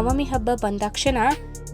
ನವಮಿ ಹಬ್ಬ ಬಂದಾಕ್ಷಣ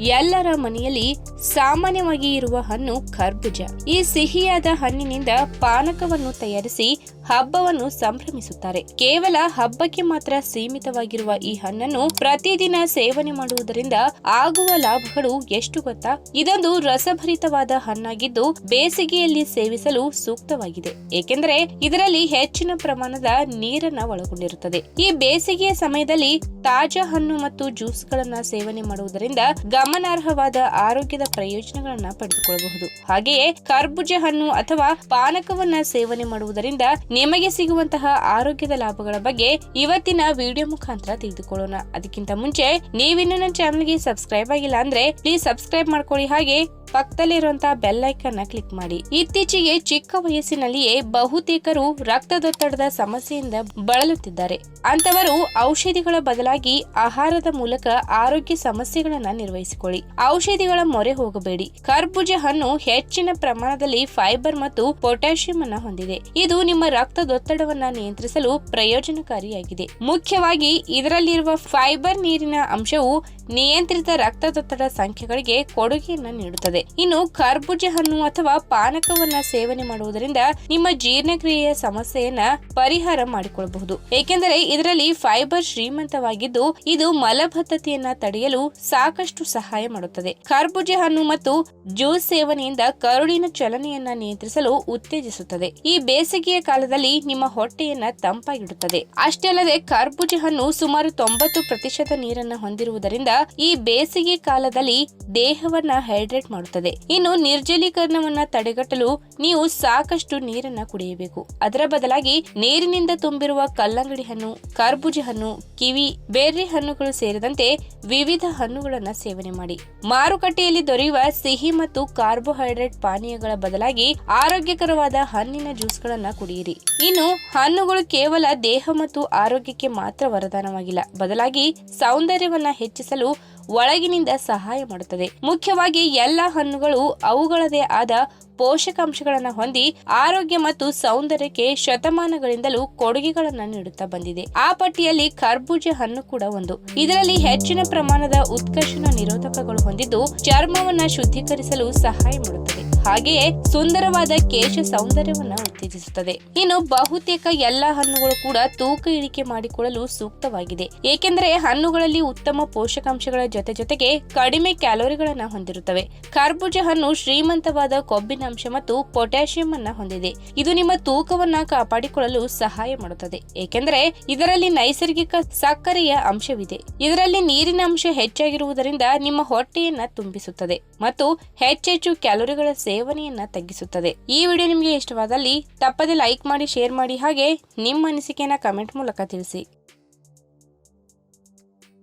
ಎಲ್ಲರ ಮನೆಯಲ್ಲಿ ಸಾಮಾನ್ಯವಾಗಿ ಇರುವ ಹಣ್ಣು ಕರ್ಬೂಜ. ಈ ಸಿಹಿಯಾದ ಹಣ್ಣಿನಿಂದ ಪಾನಕವನ್ನು ತಯಾರಿಸಿ ಹಬ್ಬವನ್ನು ಸಂಭ್ರಮಿಸುತ್ತಾರೆ. ಕೇವಲ ಹಬ್ಬಕ್ಕೆ ಮಾತ್ರ ಸೀಮಿತವಾಗಿರುವ ಈ ಹಣ್ಣನ್ನು ಪ್ರತಿದಿನ ಸೇವನೆ ಮಾಡುವುದರಿಂದ ಆಗುವ ಲಾಭಗಳು ಎಷ್ಟು ಗೊತ್ತಾ? ಇದೊಂದು ರಸಭರಿತವಾದ ಹಣ್ಣಾಗಿದ್ದು ಬೇಸಿಗೆಯಲ್ಲಿ ಸೇವಿಸಲು ಸೂಕ್ತವಾಗಿದೆ. ಏಕೆಂದರೆ ಇದರಲ್ಲಿ ಹೆಚ್ಚಿನ ಪ್ರಮಾಣದ ನೀರನ್ನ ಒಳಗೊಂಡಿರುತ್ತದೆ. ಈ ಬೇಸಿಗೆಯ ಸಮಯದಲ್ಲಿ ತಾಜಾ ಹಣ್ಣು ಮತ್ತು ಜ್ಯೂಸ್ಗಳನ್ನ ಸೇವನೆ ಮಾಡುವುದರಿಂದ ಗಮನಾರ್ಹವಾದ ಆರೋಗ್ಯದ ಪ್ರಯೋಜನಗಳನ್ನ ಪಡೆದುಕೊಳ್ಳಬಹುದು. ಹಾಗೆಯೇ ಕರ್ಬುಜ ಹಣ್ಣು ಅಥವಾ ಪಾನಕವನ್ನ ಸೇವನೆ ಮಾಡುವುದರಿಂದ ನಿಮಗೆ ಸಿಗುವಂತಹ ಆರೋಗ್ಯದ ಲಾಭಗಳ ಬಗ್ಗೆ ಇವತ್ತಿನ ವಿಡಿಯೋ ಮುಖಾಂತರ ತಿಳಿದುಕೊಳ್ಳೋಣ. ಅದಕ್ಕಿಂತ ಮುಂಚೆ ನೀವಿನ್ನು ನನ್ನ ಚಾನಲ್ಗೆ ಸಬ್ಸ್ಕ್ರೈಬ್ ಆಗಿಲ್ಲ ಅಂದ್ರೆ ಪ್ಲೀಸ್ ಸಬ್ಸ್ಕ್ರೈಬ್ ಮಾಡ್ಕೊಳ್ಳಿ. ಹಾಗೆ ಪಕ್ಕದಲ್ಲಿರುವಂತಹ ಐಕನ್ ಕ್ಲಿಕ್ ಮಾಡಿ. ಇತ್ತೀಚೆಗೆ ಚಿಕ್ಕ ವಯಸ್ಸಿನಲ್ಲಿಯೇ ಬಹುತೇಕರು ರಕ್ತದೊತ್ತಡದ ಸಮಸ್ಯೆಯಿಂದ ಬಳಲುತ್ತಿದ್ದಾರೆ. ಅಂತವರು ಔಷಧಿಗಳ ಬದಲಾಗಿ ಆಹಾರದ ಮೂಲಕ ಆರೋಗ್ಯ ಸಮಸ್ಯೆಗಳನ್ನ ನಿರ್ವಹಿಸಿಕೊಳ್ಳಿ. ಔಷಧಿಗಳ ಮೊರೆ ಹೋಗಬೇಡಿ. ಕರ್ಬೂಜ ಹಣ್ಣು ಹೆಚ್ಚಿನ ಪ್ರಮಾಣದಲ್ಲಿ ಫೈಬರ್ ಮತ್ತು ಪೊಟ್ಯಾಷಿಯಂ ಅನ್ನ ಹೊಂದಿದೆ. ಇದು ನಿಮ್ಮ ರಕ್ತದೊತ್ತಡವನ್ನ ನಿಯಂತ್ರಿಸಲು ಪ್ರಯೋಜನಕಾರಿಯಾಗಿದೆ. ಮುಖ್ಯವಾಗಿ ಇದರಲ್ಲಿರುವ ಫೈಬರ್ ನೀರಿನ ಅಂಶವು ನಿಯಂತ್ರಿತ ರಕ್ತದೊತ್ತಡ ಸಂಖ್ಯೆಗಳಿಗೆ ಕೊಡುಗೆಯನ್ನು ನೀಡುತ್ತದೆ. ಇನ್ನು ಕರ್ಬುಜ ಹಣ್ಣು ಅಥವಾ ಪಾನಕವನ್ನ ಸೇವನೆ ಮಾಡುವುದರಿಂದ ನಿಮ್ಮ ಜೀರ್ಣಕ್ರಿಯೆಯ ಸಮಸ್ಯೆಯನ್ನ ಪರಿಹಾರ ಮಾಡಿಕೊಳ್ಳಬಹುದು ಏಕೆಂದರೆ ಇದರಲ್ಲಿ ಫೈಬರ್ ಶ್ರೀಮಂತವಾಗಿದ್ದು, ಇದು ಮಲಬದ್ಧತೆಯನ್ನ ತಡೆಯಲು ಸಾಕಷ್ಟು ಸಹಾಯ ಮಾಡುತ್ತದೆ. ಕರ್ಬುಜ ಹಣ್ಣು ಮತ್ತು ಜ್ಯೂಸ್ ಸೇವನೆಯಿಂದ ಕರುಳಿನ ಚಲನೆಯನ್ನ ನಿಯಂತ್ರಿಸಲು ಉತ್ತೇಜಿಸುತ್ತದೆ. ಈ ಬೇಸಿಗೆಯ ಕಾಲದಲ್ಲಿ ನಿಮ್ಮ ಹೊಟ್ಟೆಯನ್ನ ತಂಪಾಗಿಡುತ್ತದೆ. ಅಷ್ಟೇ ಅಲ್ಲದೆ ಕರ್ಬುಜ ಹಣ್ಣು ಸುಮಾರು ತೊಂಬತ್ತು ಪ್ರತಿಶತ ನೀರನ್ನು ಹೊಂದಿರುವುದರಿಂದ ಈ ಬೇಸಿಗೆ ಕಾಲದಲ್ಲಿ ದೇಹವನ್ನ ಹೈಡ್ರೇಟ್ ಮಾಡುತ್ತದೆ. ಇನ್ನು ನಿರ್ಜಲೀಕರಣವನ್ನ ತಡೆಗಟ್ಟಲು ನೀವು ಸಾಕಷ್ಟು ನೀರನ್ನ ಕುಡಿಯಬೇಕು. ಅದರ ಬದಲಾಗಿ ನೀರಿನಿಂದ ತುಂಬಿರುವ ಕಲ್ಲಂಗಡಿ ಹಣ್ಣು ಕರ್ಬೂಜ ಹಣ್ಣು ಕಿವಿ ಬೇರೆ ಹಣ್ಣುಗಳು ಸೇರಿದಂತೆ ವಿವಿಧ ಹಣ್ಣುಗಳನ್ನ ಸೇವನೆ ಮಾಡಿ. ಮಾರುಕಟ್ಟೆಯಲ್ಲಿ ದೊರೆಯುವ ಸಿಹಿ ಮತ್ತು ಕಾರ್ಬೋಹೈಡ್ರೇಟ್ ಪಾನೀಯಗಳ ಬದಲಾಗಿ ಆರೋಗ್ಯಕರವಾದ ಹಣ್ಣಿನ ಜ್ಯೂಸ್ಗಳನ್ನ ಕುಡಿಯಿರಿ. ಇನ್ನು ಹಣ್ಣುಗಳು ಕೇವಲ ದೇಹ ಮತ್ತು ಆರೋಗ್ಯಕ್ಕೆ ಮಾತ್ರ ವರದಾನವಾಗಿಲ್ಲ. ಬದಲಾಗಿ ಸೌಂದರ್ಯವನ್ನ ಹೆಚ್ಚಿಸಲು ಒಳಗಿನಿಂದ ಸಹಾಯ ಮಾಡುತ್ತದೆ. ಮುಖ್ಯವಾಗಿ ಎಲ್ಲ ಹಣ್ಣುಗಳು ಅವುಗಳದೇ ಆದ ಪೋಷಕಾಂಶಗಳನ್ನು ಹೊಂದಿ ಆರೋಗ್ಯ ಮತ್ತು ಸೌಂದರ್ಯಕ್ಕೆ ಶತಮಾನಗಳಿಂದಲೂ ಕೊಡುಗೆಗಳನ್ನು ನೀಡುತ್ತಾ ಬಂದಿದೆ. ಆ ಪಟ್ಟಿಯಲ್ಲಿ ಕರ್ಬೂಜ ಹಣ್ಣು ಕೂಡ ಒಂದು. ಇದರಲ್ಲಿ ಹೆಚ್ಚಿನ ಪ್ರಮಾಣದ ಉತ್ಕರ್ಷಣ ನಿರೋಧಕಗಳು ಹೊಂದಿದ್ದು ಚರ್ಮವನ್ನು ಶುದ್ಧೀಕರಿಸಲು ಸಹಾಯ ಮಾಡುತ್ತದೆ. ಹಾಗೆಯೇ ಸುಂದರವಾದ ಕೇಶ ಸೌಂದರ್ಯವನ್ನ ಉತ್ತೇಜಿಸುತ್ತದೆ. ಇನ್ನು ಬಹುತೇಕ ಎಲ್ಲಾ ಹಣ್ಣುಗಳು ಕೂಡ ತೂಕ ಇಳಿಕೆ ಮಾಡಿಕೊಳ್ಳಲು ಸೂಕ್ತವಾಗಿದೆ. ಏಕೆಂದರೆ ಹಣ್ಣುಗಳಲ್ಲಿ ಉತ್ತಮ ಪೋಷಕಾಂಶಗಳ ಜೊತೆ ಜೊತೆಗೆ ಕಡಿಮೆ ಕ್ಯಾಲೋರಿಗಳನ್ನು ಹೊಂದಿರುತ್ತವೆ. ಕರ್ಬೂಜ ಹಣ್ಣು ಶ್ರೀಮಂತವಾದ ಕೊಬ್ಬಿನ ಅಂಶ ಮತ್ತು ಪೊಟ್ಯಾಷಿಯಂ ಅನ್ನ ಹೊಂದಿದೆ. ಇದು ನಿಮ್ಮ ತೂಕವನ್ನ ಕಾಪಾಡಿಕೊಳ್ಳಲು ಸಹಾಯ ಮಾಡುತ್ತದೆ. ಏಕೆಂದರೆ ಇದರಲ್ಲಿ ನೈಸರ್ಗಿಕ ಸಕ್ಕರೆಯ ಅಂಶವಿದೆ. ಇದರಲ್ಲಿ ನೀರಿನ ಅಂಶ ಹೆಚ್ಚಾಗಿರುವುದರಿಂದ ನಿಮ್ಮ ಹೊಟ್ಟೆಯನ್ನ ತುಂಬಿಸುತ್ತದೆ ಮತ್ತು ಹೆಚ್ಚೆಚ್ಚು ಕ್ಯಾಲೋರಿಗಳ ಸೇವನೆಯನ್ನ ತಗ್ಗಿಸುತ್ತದೆ ಈ ವಿಡಿಯೋ ನಿಮಗೆ ಇಷ್ಟವಾದಲ್ಲಿ ತಪ್ಪದೆ ಲೈಕ್ ಮಾಡಿ ಶೇರ್ ಮಾಡಿ ಹಾಗೆ ನಿಮ್ಮ ಅನಿಸಿಕೆಯನ್ನ ಕಮೆಂಟ್ ಮೂಲಕ ತಿಳಿಸಿ.